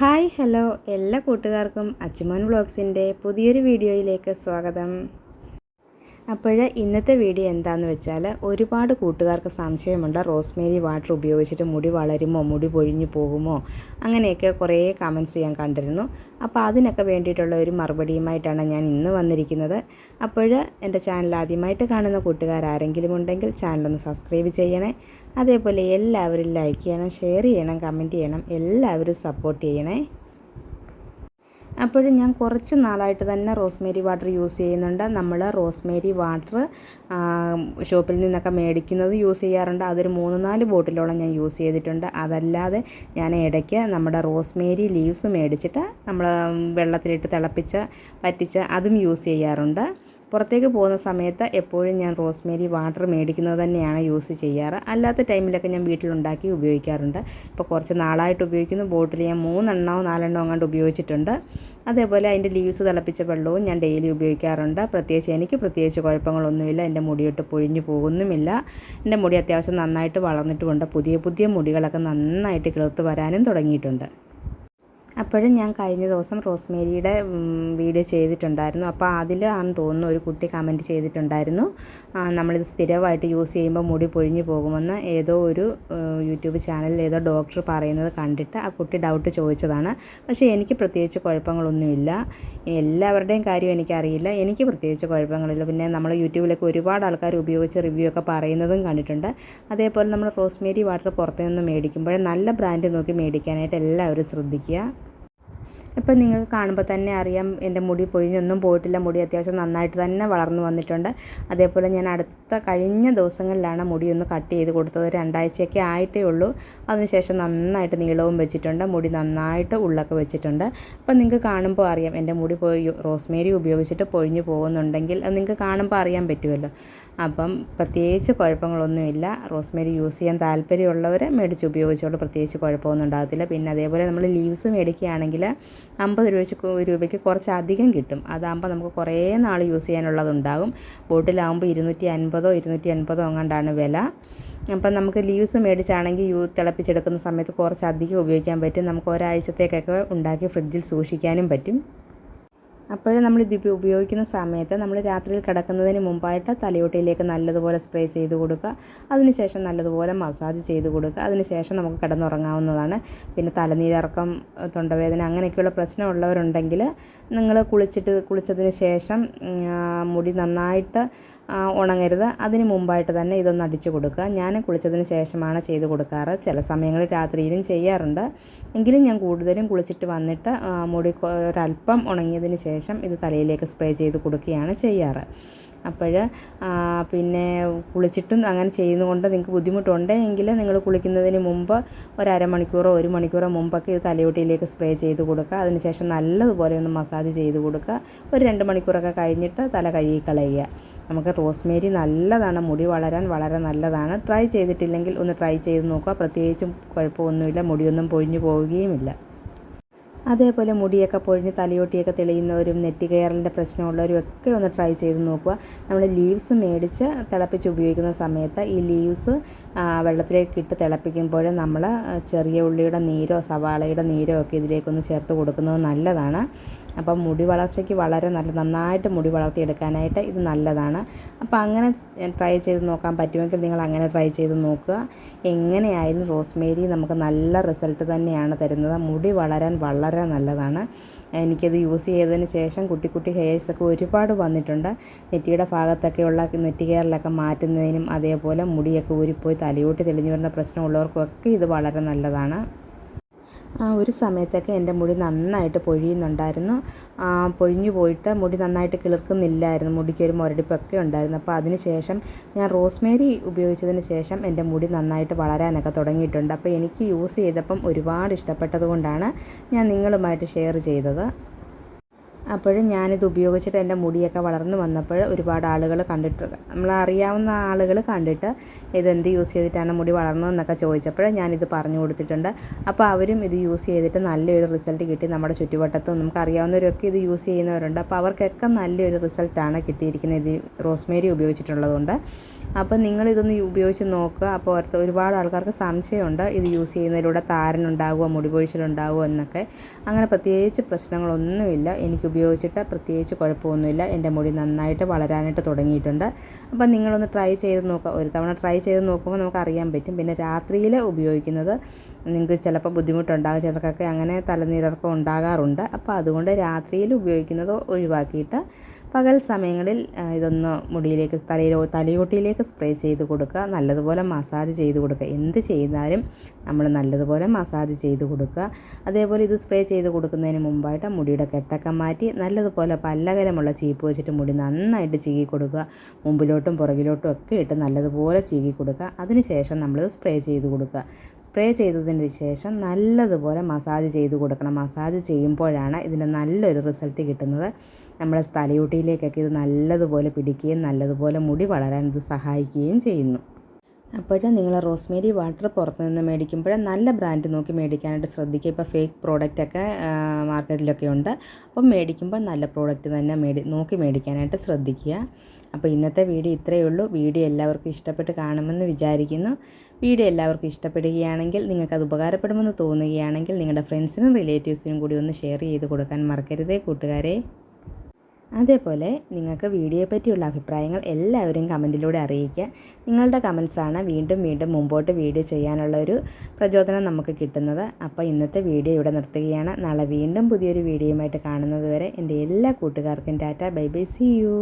Hi hello എല്ലാ കൂട്ടുകാർക്കും അച്ചുമോൻ വ്ളോഗ്സിന്റെ പുതിയൊരു വീഡിയോയിലേക്ക് സ്വാഗതം. അപ്പോൾ ഇന്നത്തെ വീഡിയോ എന്താണെന്ന് വെച്ചാൽ ഒരുപാട് കൂട്ടുകാർക്ക് സംശയമുണ്ട്. റോസ്മേരി വാട്ടർ ഉപയോഗിച്ചിട്ട് മുടി വളരുമോ? മുടി പൊഴിഞ്ഞു പോകുമോ? അങ്ങനെയൊക്കെ കുറേ കമൻസ് ഞാൻ കണ്ടിരുന്നു. അപ്പോൾ അതിനൊക്കെ വേണ്ടിയിട്ടുള്ള ഒരു മറുപടിയുമായിട്ടാണ് ഞാൻ ഇന്ന് വന്നിരിക്കുന്നത്. അപ്പോൾ എന്റെ ചാനൽ ആദ്യമായിട്ട് കാണുന്ന കൂട്ടുകാർ ആരെങ്കിലും ഉണ്ടെങ്കിൽ ചാനലൊന്ന് സബ്സ്ക്രൈബ് ചെയ്യണേ. അതേപോലെ എല്ലാവരും ലൈക്ക് ചെയ്യണം ഷെയർ ചെയ്യണം കമന്റ് ചെയ്യണം എല്ലാവരും സപ്പോർട്ട് ചെയ്യണേ. അപ്പോഴും ഞാൻ കുറച്ച് നാളായിട്ട് തന്നെ റോസ്മേരി വാട്ടർ യൂസ് ചെയ്യുന്നുണ്ട്. നമ്മൾ റോസ്മേരി വാട്ടർ ഷോപ്പിൽ നിന്നൊക്കെ മേടിക്കുന്നത് യൂസ് ചെയ്യാറുണ്ട്. അതൊരു മൂന്ന് നാല് ബോട്ടിലോളം ഞാൻ യൂസ് ചെയ്തിട്ടുണ്ട്. അതല്ലാതെ ഞാൻ ഇടയ്ക്ക് നമ്മുടെ റോസ്മേരി ലീവ്സ് മേടിച്ചിട്ട് നമ്മൾ വെള്ളത്തിലിട്ട് തിളപ്പിച്ച് വറ്റിച്ച് അതും യൂസ് ചെയ്യാറുണ്ട്. പുറത്തേക്ക് പോകുന്ന സമയത്ത് എപ്പോഴും ഞാൻ റോസ്മേരി വാട്ടർ മേടിക്കുന്നത് തന്നെയാണ് യൂസ് ചെയ്യാറ്. അല്ലാത്ത ടൈമിലൊക്കെ ഞാൻ വീട്ടിലുണ്ടാക്കി ഉപയോഗിക്കാറുണ്ട്. ഇപ്പോൾ കുറച്ച് നാളായിട്ട് ഉപയോഗിക്കുന്ന. ബോട്ടിൽ ഞാൻ മൂന്നെണ്ണോ നാലെണ്ണോ അങ്ങോട്ട് ഉപയോഗിച്ചിട്ടുണ്ട്. അതേപോലെ അതിന്റെ ലീവ്സ് തിളപ്പിച്ച വെള്ളവും ഞാൻ ഡെയിലി ഉപയോഗിക്കാറുണ്ട്. പ്രത്യേകിച്ച് എനിക്ക് പ്രത്യേകിച്ച് കുഴപ്പങ്ങളൊന്നുമില്ല. എന്റെ മുടിയിട്ട് പൊഴിഞ്ഞു പോകുന്നുമില്ല. എന്റെ മുടി അത്യാവശ്യം നന്നായിട്ട് വളർന്നിട്ടുമുണ്ട്. പുതിയ പുതിയ മുടികളൊക്കെ നന്നായിട്ട് കിളിർത്ത് വരാനും തുടങ്ങിയിട്ടുണ്ട്. അപ്പോഴും ഞാൻ കഴിഞ്ഞ ദിവസം റോസ്മേരിയുടെ വീഡിയോ ചെയ്തിട്ടുണ്ടായിരുന്നു. അപ്പോൾ അതിൽ ആണെന്ന് തോന്നുന്നു ഒരു കുട്ടി കമന്റ് ചെയ്തിട്ടുണ്ടായിരുന്നു. നമ്മളിത് സ്ഥിരമായിട്ട് യൂസ് ചെയ്യുമ്പോൾ മുടി പൊഴിഞ്ഞു പോകുമെന്ന് ഏതോ ഒരു യൂട്യൂബ് ചാനലിൽ ഏതോ ഡോക്ടർ പറയുന്നത് കണ്ടിട്ട് ആ കുട്ടി ഡൗട്ട് ചോദിച്ചതാണ്. പക്ഷേ എനിക്ക് പ്രത്യേകിച്ച് കുഴപ്പങ്ങളൊന്നുമില്ല. എല്ലാവരുടെയും കാര്യം എനിക്കറിയില്ല. എനിക്ക് പ്രത്യേകിച്ച് കുഴപ്പങ്ങളില്ല. പിന്നെ നമ്മൾ യൂട്യൂബിലൊക്കെ ഒരുപാട് ആൾക്കാർ ഉപയോഗിച്ച് റിവ്യൂ ഒക്കെ പറയുന്നതും കണ്ടിട്ടുണ്ട്. അതേപോലെ നമ്മൾ റോസ്മേരി വാട്ടർ പുറത്തുനിന്ന് മേടിക്കുമ്പോൾ നല്ല ബ്രാൻഡ് നോക്കി മേടിക്കാനായിട്ട് എല്ലാവരും ശ്രദ്ധിക്കുക. ഇപ്പം നിങ്ങൾക്ക് കാണുമ്പോൾ തന്നെ അറിയാം എന്റെ മുടി പൊഴിഞ്ഞൊന്നും പോയിട്ടില്ല. മുടി അത്യാവശ്യം നന്നായിട്ട് തന്നെ വളർന്നു വന്നിട്ടുണ്ട്. അതേപോലെ ഞാൻ അടുത്ത കഴിഞ്ഞ ദിവസങ്ങളിലാണ് മുടി ഒന്ന് കട്ട് ചെയ്ത് കൊടുത്തത്. രണ്ടാഴ്ചയൊക്കെ ആയിട്ടേ ഉള്ളൂ. അതിനുശേഷം നന്നായിട്ട് നീളവും വെച്ചിട്ടുണ്ട്. മുടി നന്നായിട്ട് ഉള്ളൊക്കെ വെച്ചിട്ടുണ്ട്. അപ്പം നിങ്ങൾക്ക് കാണുമ്പോൾ അറിയാം എന്റെ മുടി പോയി റോസ്മേരി ഉപയോഗിച്ചിട്ട് പൊഴിഞ്ഞു പോകുന്നുണ്ടെങ്കിൽ അത് നിങ്ങൾക്ക് കാണുമ്പോൾ അറിയാൻ പറ്റുമല്ലോ. അപ്പം പ്രത്യേകിച്ച് കുഴപ്പങ്ങളൊന്നുമില്ല. റോസ്മേരി യൂസ് ചെയ്യാൻ താല്പര്യമുള്ളവർ മേടിച്ച് ഉപയോഗിച്ചോളൂ. പ്രത്യേകിച്ച് കുഴപ്പമൊന്നും ഉണ്ടാകത്തില്ല. പിന്നെ അതേപോലെ നമ്മൾ ലീവ്സ് മേടിക്കുകയാണെങ്കിൽ അമ്പത് രൂപ രൂപയ്ക്ക് കുറച്ച് അധികം കിട്ടും. അതാകുമ്പോൾ നമുക്ക് കുറേ നാൾ യൂസ് ചെയ്യാനുള്ളതുണ്ടാകും. ബോട്ടിലാകുമ്പോൾ ഇരുന്നൂറ്റി അൻപതോ ഇരുന്നൂറ്റി എൺപതോ അങ്ങാണ്ടാണ് വില. അപ്പം നമുക്ക് ലീവ്സ് മേടിച്ചാണെങ്കിൽ യൂ തിളപ്പിച്ചെടുക്കുന്ന സമയത്ത് കുറച്ചധികം ഉപയോഗിക്കാൻ പറ്റും. നമുക്ക് ഒരാഴ്ചത്തേക്കൊക്കെ ഉണ്ടാക്കി ഫ്രിഡ്ജിൽ സൂക്ഷിക്കാനും പറ്റും. അപ്പോൾ നമ്മൾ ഇത് ഉപയോഗിക്കുന്ന സമയത്ത് നമ്മൾ രാത്രിയിൽ കിടക്കുന്നതിന് മുമ്പായിട്ട് തലയോട്ടിയിലേക്ക് നല്ലതുപോലെ സ്പ്രേ ചെയ്ത് കൊടുക്കുക. അതിനുശേഷം നല്ലതുപോലെ മസാജ് ചെയ്ത് കൊടുക്കുക. അതിനുശേഷം നമുക്ക് കിടന്നുറങ്ങാവുന്നതാണ്. പിന്നെ തലനീരിറക്കം തൊണ്ടവേദന അങ്ങനെയൊക്കെയുള്ള പ്രശ്നമുള്ളവരുണ്ടെങ്കിൽ നിങ്ങൾ കുളിച്ചിട്ട് കുളിച്ചതിന് ശേഷം മുടി നന്നായിട്ട് ഉണങ്ങരുത്. അതിന് മുമ്പായിട്ട് തന്നെ ഇതൊന്ന് അടിച്ചു കൊടുക്കുക. ഞാൻ കുളിച്ചതിന് ശേഷമാണ് ചെയ്ത് കൊടുക്കാറ്. ചില സമയങ്ങളിൽ രാത്രിയിലും ചെയ്യാറുണ്ട്. എങ്കിലും ഞാൻ കൂടുതലും കുളിച്ചിട്ട് വന്നിട്ട് മുടി ഒരല്പം ഉണങ്ങിയതിന് ശേഷം ഇത് തലയിലേക്ക് സ്പ്രേ ചെയ്ത് കൊടുക്കുകയാണ് ചെയ്യാറ്. അപ്പോൾ പിന്നെ കുളിച്ചിട്ടും അങ്ങനെ ചെയ്യുന്നതുകൊണ്ട് നിങ്ങൾക്ക് ബുദ്ധിമുട്ടുണ്ടെങ്കിൽ നിങ്ങൾ കുളിക്കുന്നതിന് മുമ്പ് ഒരു അരമണിക്കൂറോ ഒരു മണിക്കൂറോ മുമ്പൊക്കെ ഇത് തലയോട്ടിയിലേക്ക് സ്പ്രേ ചെയ്ത് കൊടുക്കുക. അതിനുശേഷം നല്ലതുപോലെ ഒന്ന് മസാജ് ചെയ്ത് കൊടുക്കുക. ഒരു രണ്ട് മണിക്കൂറൊക്കെ കഴിഞ്ഞിട്ട് തല കഴുകി കളയുക. നമുക്ക് റോസ്മേരി നല്ലതാണ്. മുടി വളരാൻ വളരെ നല്ലതാണ്. ട്രൈ ചെയ്തിട്ടില്ലെങ്കിൽ ഒന്ന് ട്രൈ ചെയ്ത് നോക്കുക. പ്രത്യേകിച്ചും കുഴപ്പമൊന്നുമില്ല. മുടിയൊന്നും പൊഴിഞ്ഞു പോവുകയുമില്ല. അതേപോലെ മുടിയൊക്കെ പൊഴിഞ്ഞ് തലയോട്ടിയൊക്കെ തെളിയുന്നവരും നെറ്റി കയറലിന്റെ പ്രശ്നമുള്ളവരും ഒക്കെ ഒന്ന് ട്രൈ ചെയ്ത് നോക്കുക. നമ്മൾ ലീവ്സ് മേടിച്ച് തിളപ്പിച്ച് ഉപയോഗിക്കുന്ന സമയത്ത് ഈ ലീവ്സ് വെള്ളത്തിലേക്ക് ഇട്ട് തിളപ്പിക്കുമ്പോൾ നമ്മൾ ചെറിയ ഉള്ളിയുടെ നീരോ സവാളയുടെ നീരോ ഒക്കെ ഇതിലേക്കൊന്ന് ചേർത്ത് കൊടുക്കുന്നത് നല്ലതാണ്. അപ്പം മുടി വളർച്ചയ്ക്ക് വളരെ നല്ല നന്നായിട്ട് മുടി വളർത്തിയെടുക്കാനായിട്ട് ഇത് നല്ലതാണ്. അപ്പോൾ അങ്ങനെ ട്രൈ ചെയ്ത് നോക്കാൻ പറ്റുമെങ്കിൽ നിങ്ങൾ അങ്ങനെ ട്രൈ ചെയ്ത് നോക്കുക. എങ്ങനെയായാലും റോസ്മേരി നമുക്ക് നല്ല റിസൾട്ട് തന്നെയാണ് തരുന്നത്. മുടി വളരാൻ വളരെ നല്ലതാണ്. എനിക്കത് യൂസ് ചെയ്തതിന് ശേഷം കുട്ടി കുട്ടി ഹെയർസൊക്കെ ഒരുപാട് വന്നിട്ടുണ്ട്. നെറ്റിയുടെ ഭാഗത്തൊക്കെയുള്ള നെറ്റി കെയറിലൊക്കെ മാറ്റുന്നതിനും അതേപോലെ മുടിയൊക്കെ ഊരിപ്പോയി തലയോട്ടി തെളിഞ്ഞു വരുന്ന പ്രശ്നമുള്ളവർക്കൊക്കെ ഇത് വളരെ നല്ലതാണ്. ആ ഒരു സമയത്തൊക്കെ എന്റെ മുടി നന്നായിട്ട് പൊഴിയുന്നുണ്ടായിരുന്നു. പൊഴിഞ്ഞു പോയിട്ട് മുടി നന്നായിട്ട് കിളിർക്കുന്നില്ലായിരുന്നു. മുടിക്ക് ഒരു മുരടിപ്പൊക്കെ ഉണ്ടായിരുന്നു. അപ്പോൾ അതിന് ശേഷം ഞാൻ റോസ്മേരി ഉപയോഗിച്ചതിന് ശേഷം എന്റെ മുടി നന്നായിട്ട് വളരാനൊക്കെ തുടങ്ങിയിട്ടുണ്ട്. അപ്പോൾ എനിക്ക് യൂസ് ചെയ്തപ്പം ഒരുപാട് ഇഷ്ടപ്പെട്ടതുകൊണ്ടാണ് ഞാൻ നിങ്ങളുമായിട്ട് ഷെയർ ചെയ്തത്. അപ്പോഴും ഞാനിത് ഉപയോഗിച്ചിട്ട് എന്റെ മുടിയൊക്കെ വളർന്നു വന്നപ്പോൾ ഒരുപാട് ആളുകൾ കണ്ടിട്ട് നമ്മൾ അറിയാവുന്ന ആളുകൾ കണ്ടിട്ട് ഇതെന്ത് യൂസ് ചെയ്തിട്ടാണ് മുടി വളർന്നതെന്നൊക്കെ ചോദിച്ചപ്പോൾ ഞാനിത് പറഞ്ഞു കൊടുത്തിട്ടുണ്ട്. അപ്പോൾ അവരും ഇത് യൂസ് ചെയ്തിട്ട് നല്ലൊരു റിസൾട്ട് കിട്ടി നമ്മുടെ ചുറ്റുവട്ടത്തും. നമുക്ക് അറിയാവുന്നവരൊക്കെ ഇത് യൂസ് ചെയ്യുന്നവരുണ്ട്. അപ്പോൾ അവർക്കൊക്കെ നല്ലൊരു റിസൾട്ടാണ് കിട്ടിയിരിക്കുന്നത് ഇത് റോസ്മേരി ഉപയോഗിച്ചിട്ടുള്ളതുകൊണ്ട്. അപ്പോൾ നിങ്ങളിതൊന്ന് ഉപയോഗിച്ച് നോക്കുക. അപ്പോൾ ഓർത്ത് ഒരുപാട് ആൾക്കാർക്ക് സംശയമുണ്ട് ഇത് യൂസ് ചെയ്യുന്നതിലൂടെ താരനുണ്ടാകുമോ മുടി പൊഴിച്ചിലുണ്ടാകുമോ എന്നൊക്കെ. അങ്ങനെ പ്രത്യേകിച്ച് പ്രശ്നങ്ങളൊന്നുമില്ല. എനിക്ക് ഉപയോഗിച്ചിട്ട് പ്രത്യേകിച്ച് കുഴപ്പമൊന്നുമില്ല. എന്റെ മുടി നന്നായിട്ട് വളരാനായിട്ട് തുടങ്ങിയിട്ടുണ്ട്. അപ്പം നിങ്ങളൊന്ന് ട്രൈ ചെയ്ത് നോക്കുക. ഒരു തവണ ട്രൈ ചെയ്ത് നോക്കുമ്പോൾ നമുക്ക് അറിയാൻ പറ്റും. പിന്നെ രാത്രിയിൽ ഉപയോഗിക്കുന്നത് നിങ്ങൾക്ക് ചിലപ്പോൾ ബുദ്ധിമുട്ടുണ്ടാകും. ചിലർക്കൊക്കെ അങ്ങനെ തലനീരർക്കം ഉണ്ടാകാറുണ്ട്. അപ്പോൾ അതുകൊണ്ട് രാത്രിയിൽ ഉപയോഗിക്കുന്നത് ഒഴിവാക്കിയിട്ട് പകൽ സമയങ്ങളിൽ ഇതൊന്ന് മുടിയിലേക്ക് തലയിലോ തലയോട്ടിയിലേക്ക് സ്പ്രേ ചെയ്ത് കൊടുക്കുക. നല്ലതുപോലെ മസാജ് ചെയ്ത് കൊടുക്കുക. എന്ത് ചെയ്താലും നമ്മൾ നല്ലതുപോലെ മസാജ് ചെയ്ത് കൊടുക്കുക. അതേപോലെ ഇത് സ്പ്രേ ചെയ്ത് കൊടുക്കുന്നതിന് മുമ്പായിട്ട് മുടിയുടെ കെട്ടൊക്കെ മാറ്റി നല്ലതുപോലെ പല്ലകരമുള്ള ചീപ്പ് വെച്ചിട്ട് മുടി നന്നായിട്ട് ചീകി കൊടുക്കുക. മുമ്പിലോട്ടും പുറകിലോട്ടും ഒക്കെ ഇട്ട് നല്ലതുപോലെ ചീകി കൊടുക്കുക. അതിനുശേഷം നമ്മൾ സ്പ്രേ ചെയ്ത് കൊടുക്കുക. സ്പ്രേ ചെയ്തതിന് ശേഷം നല്ലതുപോലെ മസാജ് ചെയ്ത് കൊടുക്കണം. മസാജ് ചെയ്യുമ്പോഴാണ് ഇതിന്റെ നല്ലൊരു റിസൾട്ട് കിട്ടുന്നത്. നമ്മുടെ തലയോട്ടിയിലേക്കൊക്കെ ഇത് നല്ലതുപോലെ പിടിക്കുകയും നല്ലതുപോലെ മുടി വളരാൻ ഇത് സഹായിക്കുകയും ചെയ്യുന്നു. അപ്പോൾ നിങ്ങൾ റോസ്മേരി വാട്ടർ പുറത്തു നിന്ന് മേടിക്കുമ്പോൾ നല്ല ബ്രാൻഡ് നോക്കി മേടിക്കാനായിട്ട് ശ്രദ്ധിക്കുക. ഇപ്പോൾ ഫേക്ക് പ്രോഡക്റ്റൊക്കെ മാർക്കറ്റിലൊക്കെ ഉണ്ട്. അപ്പം മേടിക്കുമ്പോൾ നല്ല പ്രോഡക്റ്റ് തന്നെ മേടി നോക്കി മേടിക്കാനായിട്ട് ശ്രദ്ധിക്കുക. അപ്പോൾ ഇന്നത്തെ വീഡിയോ ഇത്രയേ ഉള്ളൂ. വീഡിയോ എല്ലാവർക്കും ഇഷ്ടപ്പെട്ട് കാണുമെന്ന് വിചാരിക്കുന്നു. വീഡിയോ എല്ലാവർക്കും ഇഷ്ടപ്പെടുകയാണെങ്കിൽ നിങ്ങൾക്കത് ഉപകാരപ്പെടുമെന്ന് തോന്നുകയാണെങ്കിൽ നിങ്ങളുടെ ഫ്രണ്ട്സിനും റിലേറ്റീവ്സിനും കൂടി ഒന്ന് ഷെയർ ചെയ്ത് കൊടുക്കാൻ മറക്കരുതേ കൂട്ടുകാരെ. അതേപോലെ നിങ്ങൾക്ക് വീഡിയോയെ പറ്റിയുള്ള അഭിപ്രായങ്ങൾ എല്ലാവരും കമന്റിലൂടെ അറിയിക്കുക. നിങ്ങളുടെ കമൻസാണ് വീണ്ടും വീണ്ടും മുമ്പോട്ട് വീഡിയോ ചെയ്യാനുള്ള ഒരു പ്രചോദനം നമുക്ക് കിട്ടുന്നത്. അപ്പോൾ ഇന്നത്തെ വീഡിയോ ഇവിടെ നിർത്തുകയാണ്. നാളെ വീണ്ടും പുതിയൊരു വീഡിയോയുമായിട്ട് കാണുന്നത് വരെ എന്റെ എല്ലാ കൂട്ടുകാർക്കും Tata. Bye bye. See you.